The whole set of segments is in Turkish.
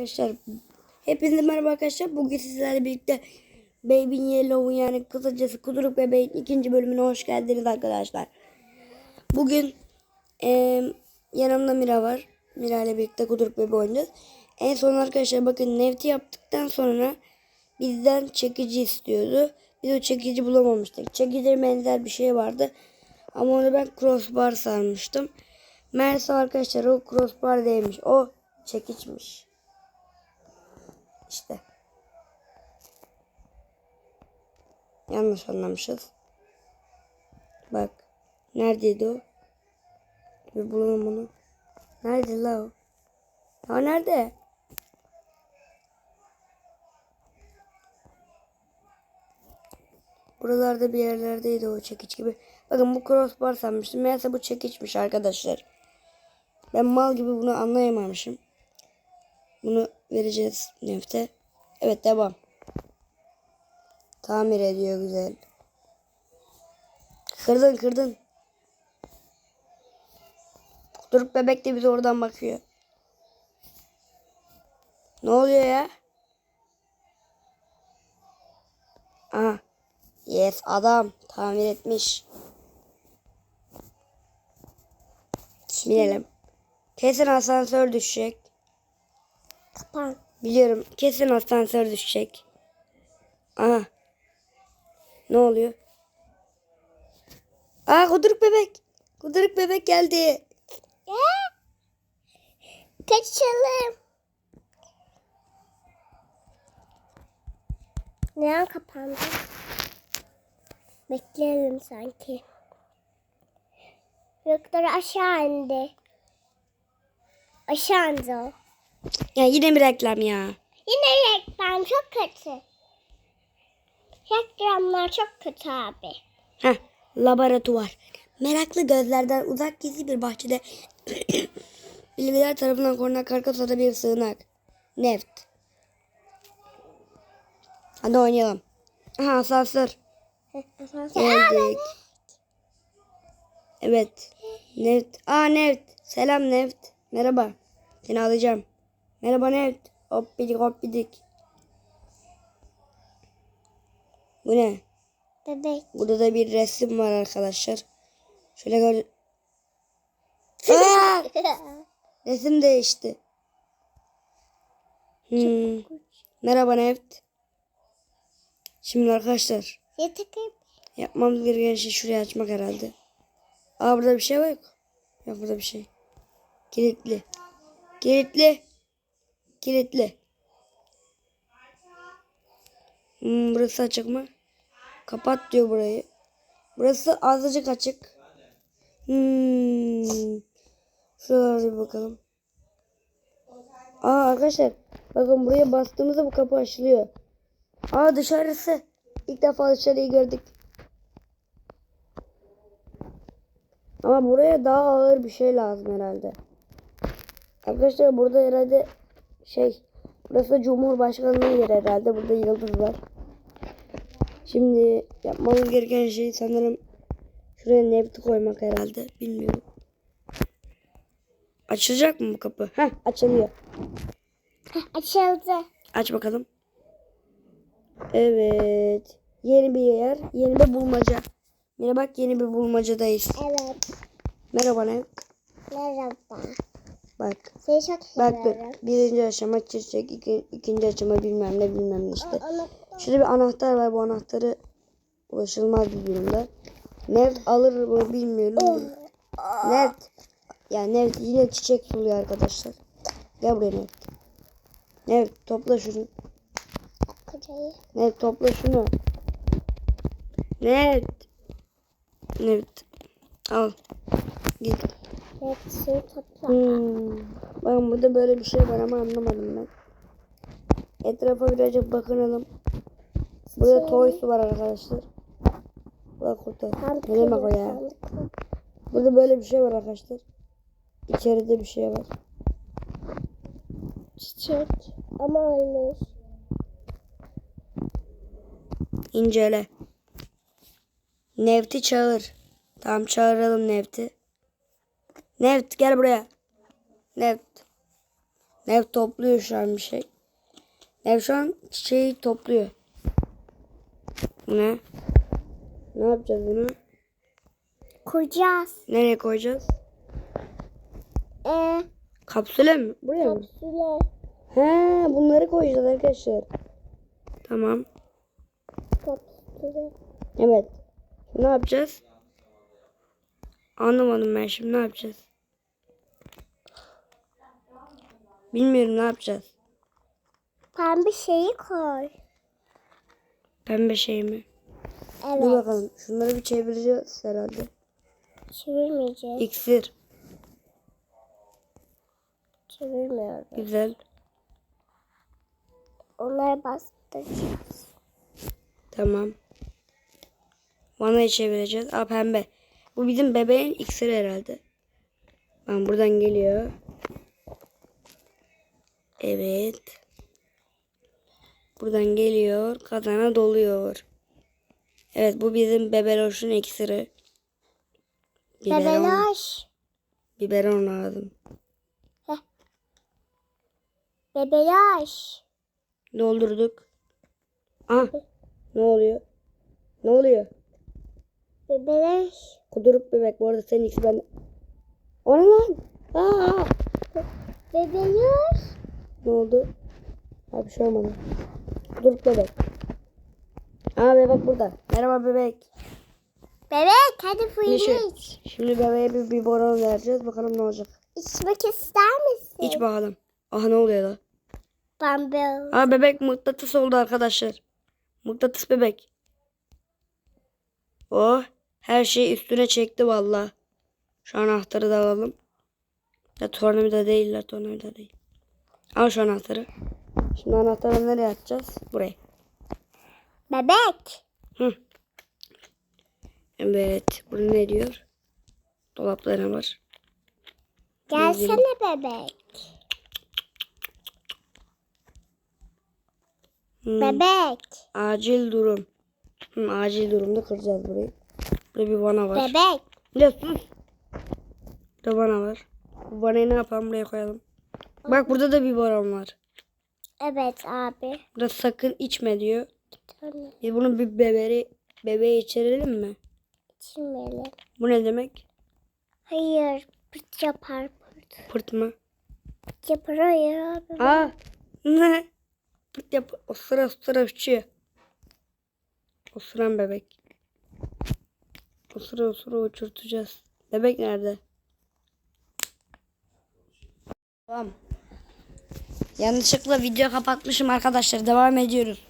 arkadaşlar. Hepinize merhaba arkadaşlar. Bugün sizlerle birlikte Baby Yellow'un yani kısacası Kuduruk Bebeğin ikinci bölümüne hoş geldiniz arkadaşlar. Bugün eee, yanımda Mira var. Mira ile birlikte Kuduruk Bebeği oynayacağız. En son arkadaşlar bakın Nevti yaptıktan sonra bizden çekici istiyordu. Biz o çekici bulamamıştık. Çekici benzer bir şey vardı. Ama onu ben crossbar sanmıştım. Meğerse arkadaşlar o crossbar değilmiş. O çekiçmiş. İşte. Yanlış anlamışız. Bak. Neredeydi o? Bir bulalım onu. Nerede la o? Ya nerede? Buralarda bir yerlerdeydi o çekiç gibi. Bakın bu crossbar sanmıştım. Meğerse bu çekiçmiş arkadaşlar. Ben mal gibi bunu anlayamamışım. Bunu vereceğiz nefte. Evet devam. Tamir ediyor güzel. Kırdın kırdın. Durup bebek de bize oradan bakıyor. Ne oluyor ya? Aha. Yes adam tamir etmiş. Binelim. Kesin asansör düşecek. Kapan. Biliyorum. Kesin asansör düşecek. Aha. Ne oluyor? Aa kuduruk bebek. Kuduruk bebek geldi. Kaçalım. Neden kapandı? Bekleyelim sanki. Doktor aşağı indi. Aşağı indi o. Ya yine bir reklam ya. Yine reklam çok kötü. Reklamlar çok kötü abi. Heh, laboratuvar. Meraklı gözlerden uzak gizli bir bahçede bilgiler tarafından korunan Karkasada bir sığınak. Neft. Hadi oynayalım. Aha asansör. Geldik. Evet. Neft. Aa Neft. Selam Neft. Merhaba. Seni alacağım. Merhaba Neft. Hoppidik hoppidik. Bu ne? Bebek. Burada da bir resim var arkadaşlar. Şöyle gör. Aa! Resim değişti. Hmm. Merhaba Neft. Şimdi arkadaşlar yapmamız gereken şey şurayı açmak herhalde. Aa burada bir şey var yok. Yok burada bir şey. Kilitli. Kilitli. Kilitli. Hmm, burası açık mı? Kapat diyor burayı. Burası azıcık açık. Hmm. Şuralara bir bakalım. Aa arkadaşlar bakın buraya bastığımızda bu kapı açılıyor. Aa dışarısı. İlk defa dışarıyı gördük. Ama buraya daha ağır bir şey lazım herhalde. Arkadaşlar burada herhalde şey burası Cumhurbaşkanlığı yeri herhalde. Burada yıldız var. Şimdi yapmamız gereken şey sanırım şuraya nebti koymak herhalde. Bilmiyorum. Açılacak mı bu kapı? Heh açılıyor. Açıldı. Aç bakalım. Evet. Yeni bir yer. Yeni bir bulmaca. Yine bak yeni bir bulmacadayız. Evet. Merhaba ne? Merhaba. Bak. Seni çok Bak seviyorum. Birinci aşama çiçek. iki, ikinci aşama bilmem ne bilmem ne işte. Şurada bir anahtar var. Bu anahtarı ulaşılmaz bir durumda. Neft alır mı bilmiyorum. Neft. Ya Neft yine çiçek suluyor arkadaşlar. Gel buraya Neft. Neft topla şunu. Neft topla şunu. Neft. Neft. Al. Git. Hepsini topla. Hmm. Bakın burada böyle bir şey var ama anlamadım ben. Etrafa birazcık bakınalım. Burada toys var arkadaşlar. Bak burada. Ne demek o ya? Burada böyle bir şey var arkadaşlar. İçeride bir şey var. Çiçek. Ama ölmüş. İncele. Nevti çağır. Tamam çağıralım Nevti. Nevt gel buraya. Nevt. Nev topluyor şu an bir şey. Nev şu an çiçeği topluyor. Bu ne? Ne yapacağız bunu? Koyacağız. Nereye koyacağız? Ee, Kapsüle mi? Buraya mı? kapsüle. He, bunları koyacağız arkadaşlar. Tamam. Kapsüle. Evet. Ne yapacağız? Anlamadım ben şimdi ne yapacağız? Bilmiyorum ne yapacağız. Pembe şeyi koy. Pembe şey mi? Evet. Dur bakalım. Şunları bir çevireceğiz herhalde. Çevirmeyeceğiz. İksir. Çevirmiyorum. Güzel. Onları bastıracağız. Tamam. Vanayı çevireceğiz. Aa pembe. Bu bizim bebeğin iksiri herhalde. Tamam buradan geliyor. Evet. Buradan geliyor. Kazana doluyor. Evet bu bizim bebeloşun iksiri. Biberon, Bebelaş. biberon lazım. Bebelaş. Doldurduk. Ah ne oluyor? Ne oluyor? Bebelaş. Kuduruk bebek. Bu arada senin ikisi ben. O ne lan? Aa! Bebelaş. Ne oldu? Abi bir şey olmadı. Kuduruk bebek. Aa bebek burada. Merhaba bebek. Bebek hadi suyunu Yeşil. iç. Şimdi bebeğe bir biberon vereceğiz. Bakalım ne olacak. İçmek ister misin? İç bakalım. Aha ne oluyor da? Pembe. Aa bebek mıknatıs oldu arkadaşlar. Mıknatıs bebek. Oh her şeyi üstüne çekti valla. Şu anahtarı da alalım. Ya tornavida değil la tornavida değil. Al şu anahtarı. Şimdi anahtarı nereye atacağız? Buraya. Bebek. Hı. Evet. Bunu ne diyor? Dolapta ne var? Gelsene bebek. Hı. Bebek. Acil durum. Hı, acil durumda kıracağız burayı. Burada bir vana var. Bebek. Ya sus. Burada vana var. Bu vanayı ne yapalım buraya koyalım. Bak burada da bir varan var. Evet abi. Burada sakın içme diyor. Biz bunu bir bebeği, bebeğe içirelim mi? İçmeyelim. Bu ne demek? Hayır. Pırt yapar pırt. Pırt mı? Pırt yapar hayır abi. Aa ne? Pırt yap. O sıra sıra uçuyor. O sıran bebek. O sıra o sıra uçurtacağız. Bebek nerede? Tamam. Yanlışlıkla video kapatmışım arkadaşlar. Devam ediyoruz.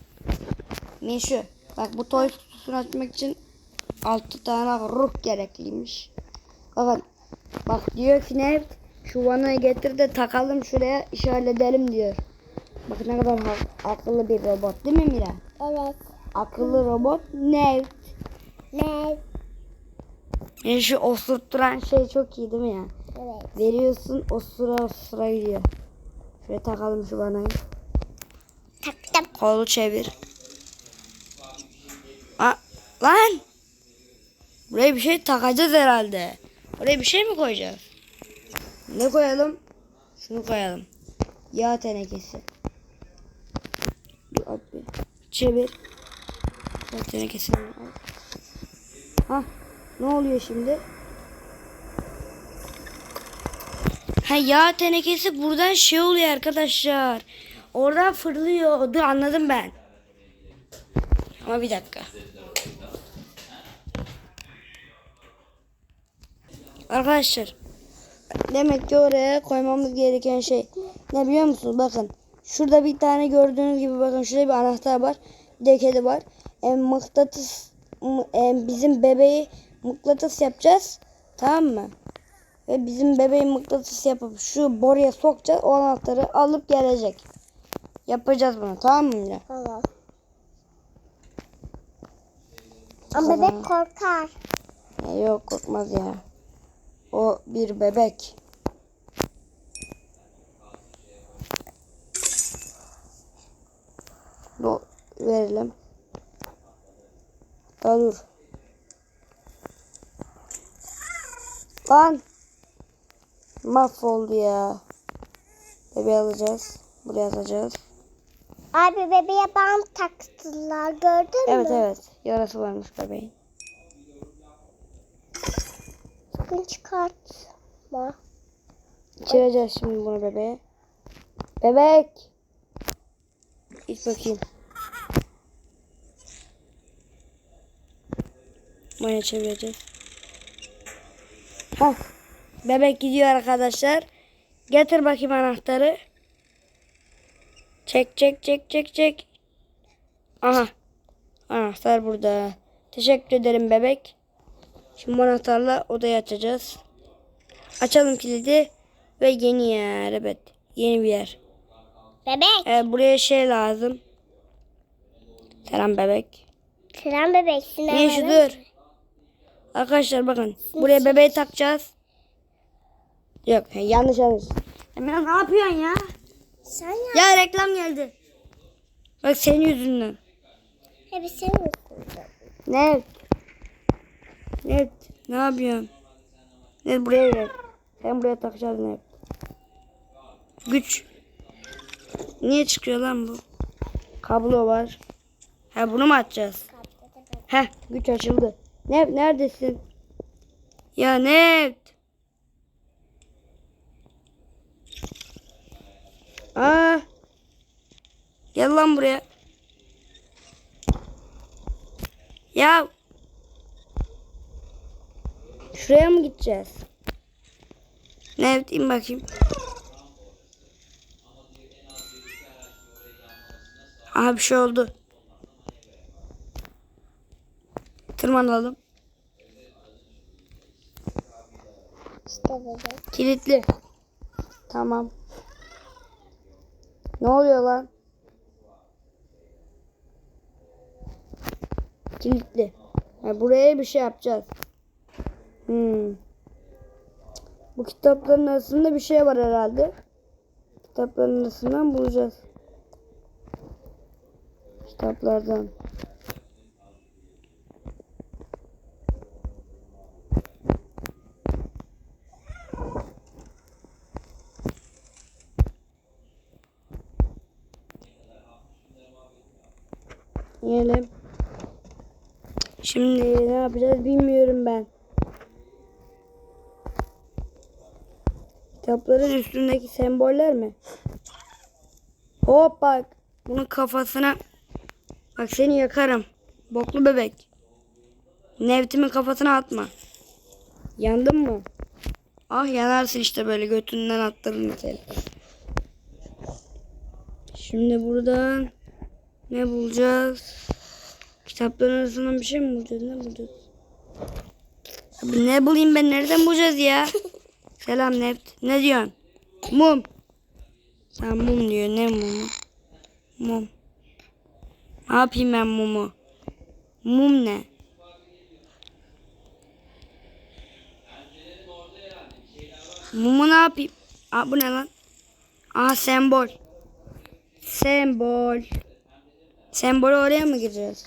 Ne şu? Bak bu toy kutusunu açmak için 6 tane ruh gerekliymiş. Bakın. Bak diyor ki ne? Şu vanayı getir de takalım şuraya iş halledelim diyor. Bak ne kadar akıllı bir robot değil mi Mira? Evet. Akıllı robot ne? Ne? Yani şu osurtturan şey çok iyi değil mi ya? Evet. Veriyorsun o sıra o sıra gidiyor. Şöyle takalım şu vanayı. Taktım. Kolu çevir. Aa, lan! Buraya bir şey takacağız herhalde. Oraya bir şey mi koyacağız? Ne koyalım? Şunu koyalım. Yağ tenekesi. Bir at bir. Çevir. Yağ tenekesini al. Ha, ne oluyor şimdi? Ha yağ tenekesi buradan şey oluyor arkadaşlar. Oradan fırlıyor. Dur anladım ben. Ama bir dakika. Arkadaşlar. Demek ki oraya koymamız gereken şey. Ne biliyor musunuz? Bakın. Şurada bir tane gördüğünüz gibi bakın şurada bir anahtar var. Bir de kedi var. E, mıknatıs mı- e, bizim bebeği mıknatıs yapacağız. Tamam mı? Ve bizim bebeği mıknatıs yapıp şu boruya sokacağız. O anahtarı alıp gelecek. Yapacağız bunu. Tamam mı Mira? Tamam. Ama bebek korkar. Ya yok korkmaz ya. O bir bebek. Do verelim. Ya dur. Lan. Mahvoldu ya. Bebeği alacağız. Buraya atacağız. Abi bebeğe bant taktılar gördün Evet mü? evet. Yarası varmış bebeğin. Sakın çıkartma. İçireceğiz şimdi bunu bebeğe. Bebek. İç bakayım. Böyle çevireceğiz. Hah. Bebek gidiyor arkadaşlar. Getir bakayım anahtarı. Çek çek çek çek çek. Aha. Anahtar burada. Teşekkür ederim bebek. Şimdi bu anahtarla odayı açacağız. Açalım kilidi ve yeni yer. Evet. Yeni bir yer. Bebek. Ee, buraya şey lazım. Selam bebek. Tren bebeksin. Ne şu dur. Arkadaşlar bakın. Buraya bebeği takacağız. Yok yanlış yanlış. Emine ne yapıyorsun ya? Sen ya. Ya reklam geldi. Bak senin yüzünden. Hep sen mi koydun? Ne? Ne? Ne yapıyorsun? Ne buraya gel. Sen buraya takacaksın ne? Güç. Niye çıkıyor lan bu? Kablo var. Ha bunu mu açacağız? Heh güç açıldı. Ne neredesin? Ya ne? Aa. Gel lan buraya. Ya. Şuraya mı gideceğiz? Ne in bakayım. Aha bir şey oldu. Tırmanalım. Kilitli. Tamam. Ne oluyor lan? Kilitli. Ha, buraya bir şey yapacağız. Hmm. Bu kitapların arasında bir şey var herhalde. Kitapların arasından bulacağız. Kitaplardan. Yiyelim. Şimdi ne yapacağız bilmiyorum ben. Kitapların üstündeki semboller mi? Hop bak. Bunun kafasına. Bak seni yakarım. Boklu bebek. Nevtimin kafasına atma. Yandın mı? Ah yanarsın işte böyle götünden attırırım seni. Şimdi buradan ne bulacağız? Kitapların arasından bir şey mi bulacağız? Ne bulacağız? Abi ne bulayım ben? Nereden bulacağız ya? Selam Neft. Ne diyorsun? Mum. Sen mum diyor. Ne mumu? Mum. Ne yapayım ben mumu? Mum ne? Mumu ne yapayım? Aa, bu ne lan? Aa sembol. Sembol. Sembol oraya mı gireceğiz?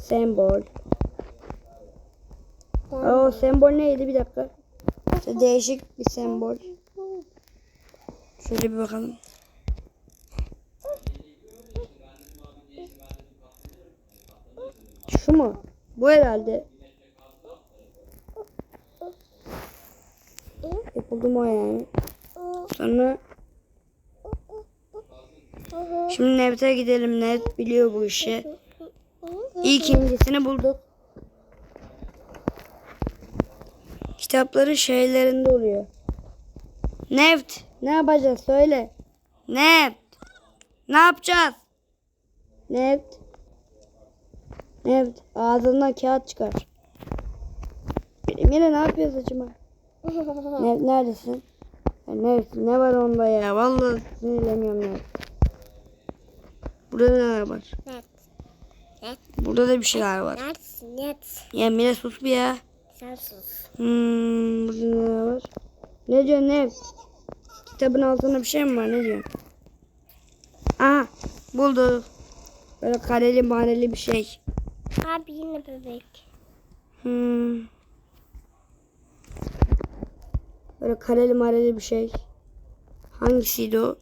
Sembol. O sembol neydi bir dakika. Değişik bir sembol. Şöyle bir bakalım. Şu mu? Bu herhalde. Yapıldı mı o yani? Sonra şimdi Nevt'e gidelim. Nev biliyor bu işi. İlk incisini bulduk. Kitapları şeylerinde oluyor. Neft. Ne yapacağız söyle. Neft. Ne yapacağız? Neft. Neft. Ağzından kağıt çıkar. Emine ne yapıyor saçıma? Neft neredesin? Neft ne var onda ya? Vallahi sinirleniyorum Neft. Burada neler var? Net. Burada da bir şeyler var. Neredesin? Net. Ya Emine sus bir ya. Sen sus. Hmm, burada ne var? Ne diyor ne? Kitabın altında bir şey mi var? Ne diyor? Aha bulduk. Böyle kareli maneli bir şey. Abi yine bebek. Hmm. Böyle kareli mareli bir şey. Hangisiydi o?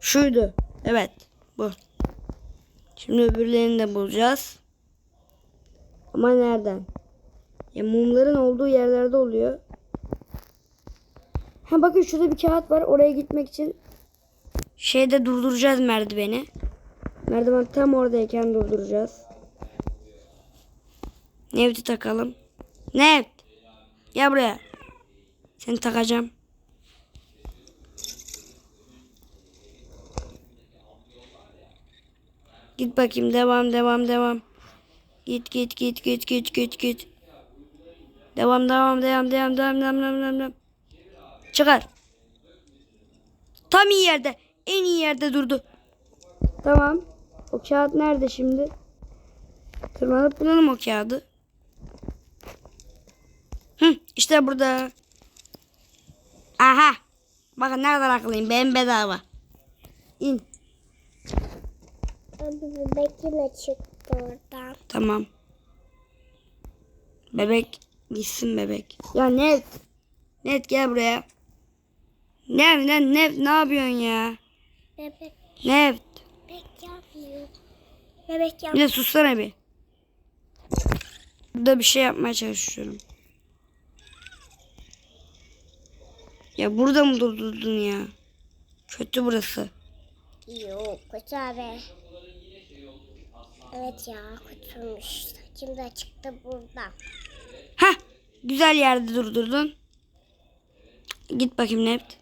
Şuydu. Evet. Bu. Şimdi öbürlerini de bulacağız. Ama nereden? Ya mumların olduğu yerlerde oluyor. Ha bakın şurada bir kağıt var. Oraya gitmek için şeyde durduracağız merdiveni. Merdiven tam oradayken durduracağız. Nevti takalım. Nevt. Gel buraya. Seni takacağım. Git bakayım. Devam devam devam. Git git git git git git git. Devam devam devam devam devam devam devam devam. Çıkar. Tam iyi yerde. En iyi yerde durdu. Tamam. O kağıt nerede şimdi? Tırmanıp bulalım o kağıdı. Hı, işte burada. Aha. Bakın ne kadar akıllıyım. Ben bedava. İn. Abi bebek yine oradan. Tamam. Bebek gitsin bebek. Ya net. Net gel buraya. Ne ne ne ne yapıyorsun ya? Bebek, Net. bebek yapmıyor. Bebek Bir yapmıyor. de sussana bir. Burada bir şey yapmaya çalışıyorum. Ya burada mı durdurdun ya? Kötü burası. Yok kötü abi. Evet ya kötüymüş. Şimdi çıktı buradan. Heh. Güzel yerde durdurdun. Git bakayım Nept.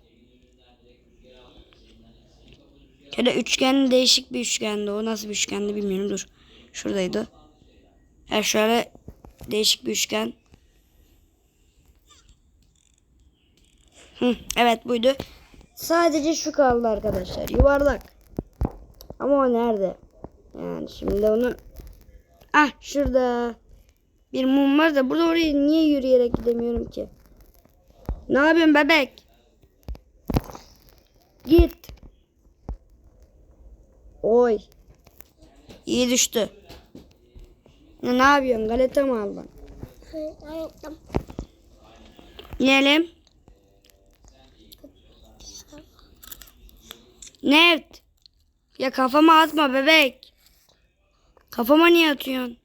Şöyle üçgen değişik bir üçgendi. O nasıl bir üçgendi bilmiyorum. Dur. Şuradaydı. Ha şöyle değişik bir üçgen. Hı, evet buydu. Sadece şu kaldı arkadaşlar. Yuvarlak. Ama o nerede? Yani şimdi onu... Ah şurada. Bir mum var da burada oraya niye yürüyerek gidemiyorum ki? Ne yapıyorsun bebek? Git. Oy. İyi düştü. Ne, ne yapıyorsun? Galeta mı aldın? Ayıktım. Yiyelim. Neft. Ya kafama atma bebek. Kafama niye atıyorsun?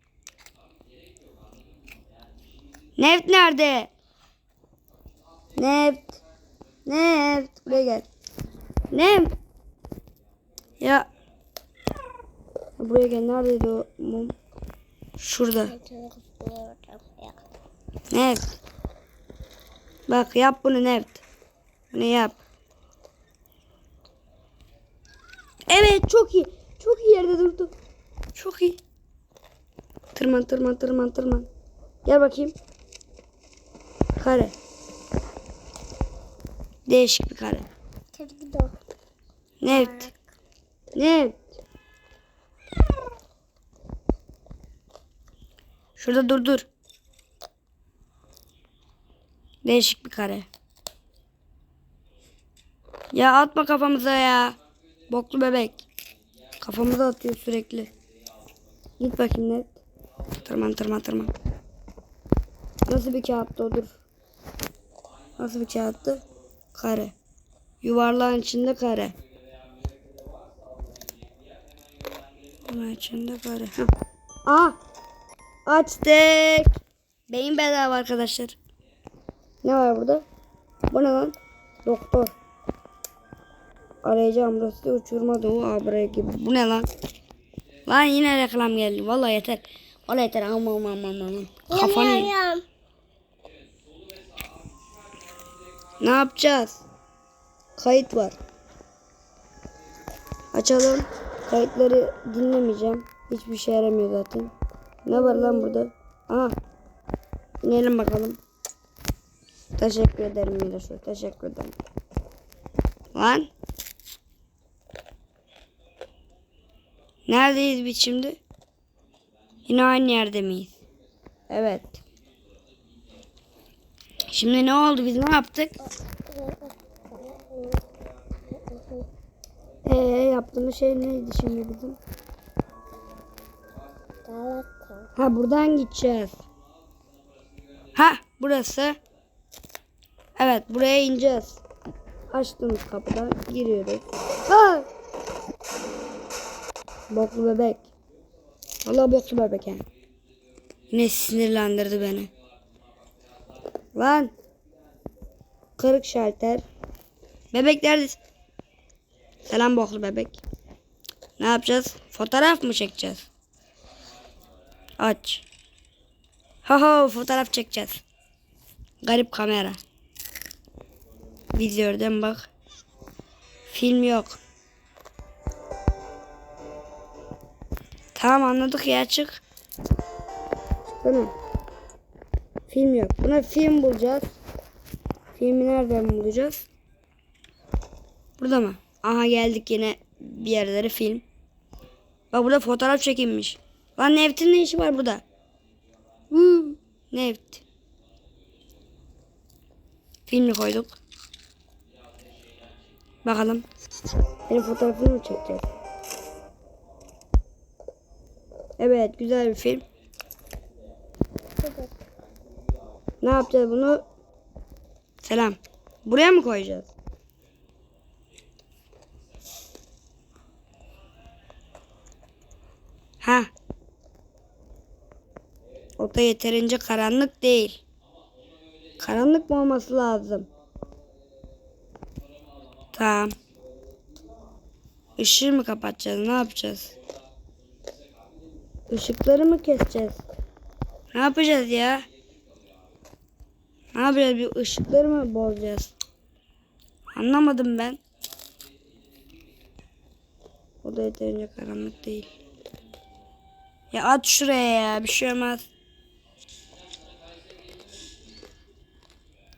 Neft nerede? Neft. Neft. Buraya gel. Neft. Ya. Buraya gel. Neredeydi o mum? Şurada. Neft. Bak yap bunu Neft. Bunu yap. Evet çok iyi. Çok iyi yerde durdu. Çok iyi. Tırman tırman tırman tırman. Gel bakayım. Kare. Değişik bir kare. Neft. Neft. Şurada dur dur. Değişik bir kare. Ya atma kafamıza ya. Boklu bebek. Kafamıza atıyor sürekli. Git bakayım net. Tırman tırman tırman. Nasıl bir kağıttı o dur. Nasıl bir kağıttı? Kare. Yuvarlağın içinde kare. Yuvarlağın içinde kare. Heh. Aa! Açtık. Beyin bedava arkadaşlar. Ne var burada? Bu ne lan? Doktor. Arayıcı ambulansı uçurma doğu abra gibi. Bu ne lan? Lan yine reklam geldi. Vallahi yeter. Vallahi yeter. Aman aman aman aman. Kafanı. Ne yapacağız? Kayıt var. Açalım. Kayıtları dinlemeyeceğim. Hiçbir şey yaramıyor zaten. Ne var lan burada? Aha. İnelim bakalım. Teşekkür ederim Miraşo. Teşekkür ederim. Lan. Neredeyiz biz şimdi? Yine aynı yerde miyiz? Evet. Şimdi ne oldu? Biz ne yaptık? Ee yaptığımız şey neydi şimdi bizim? Ha buradan gideceğiz. Ha burası. Evet buraya ineceğiz. Açtığımız kapıdan giriyoruz. Ha! Boklu bebek. Allah boklu bebek yani. Yine sinirlendirdi beni. Lan. Kırık şalter. Bebek neredesin? Selam boklu bebek. Ne yapacağız? Fotoğraf mı çekeceğiz? Aç. Ha ha fotoğraf çekeceğiz. Garip kamera. Vizörden bak. Film yok. Tamam anladık ya çık. Çıksana. Film yok. Buna film bulacağız. Filmi nereden bulacağız? Burada mı? Aha geldik yine bir yerlere film. Bak burada fotoğraf çekinmiş. Lan Neft'in ne işi var burada? Huu, Neft. Filmi koyduk. Bakalım. Benim fotoğrafımı mı çekeceğiz? Evet güzel bir film. Ne yapacağız bunu? Selam. Buraya mı koyacağız? Ha. O da yeterince karanlık değil. Karanlık mı olması lazım? Tamam. Işığı mı kapatacağız? Ne yapacağız? Işıkları mı keseceğiz? Ne yapacağız ya? Ne yapacağız? Bir ışıkları mı bozacağız? Anlamadım ben. O da yeterince karanlık değil. Ya at şuraya ya. Bir şey olmaz.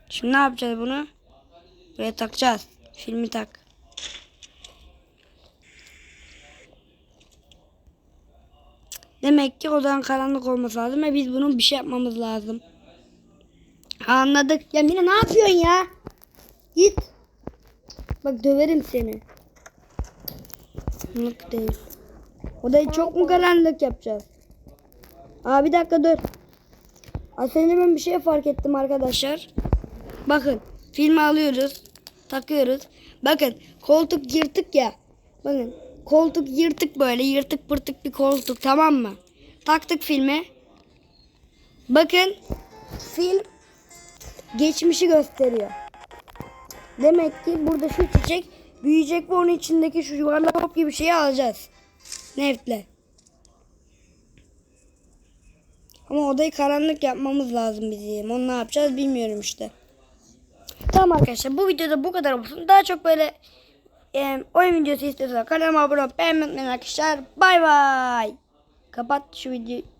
Şimdi ne yapacağız bunu? Buraya takacağız. Filmi tak. Demek ki odanın karanlık olması lazım ve biz bunun bir şey yapmamız lazım. Anladık. Ya Mine ne yapıyorsun ya? Git. Bak döverim seni. Karanlık değil. Odayı çok mu karanlık yapacağız? Aa bir dakika dur. Az önce ben bir şey fark ettim arkadaşlar. Bakın filmi alıyoruz. Takıyoruz. Bakın koltuk yırtık ya. Bakın koltuk yırtık böyle yırtık pırtık bir koltuk tamam mı? Taktık filmi. Bakın film geçmişi gösteriyor. Demek ki burada şu çiçek büyüyecek ve onun içindeki şu yuvarlak top gibi şeyi alacağız. Neftle. Ama odayı karanlık yapmamız lazım bizim. Onu ne yapacağız bilmiyorum işte. Tamam arkadaşlar bu videoda bu kadar olsun. Daha çok böyle e, oyun videosu istiyorsanız kanalıma abone olup beğenmeyi unutmayın arkadaşlar. Bay bay. Kapat şu videoyu.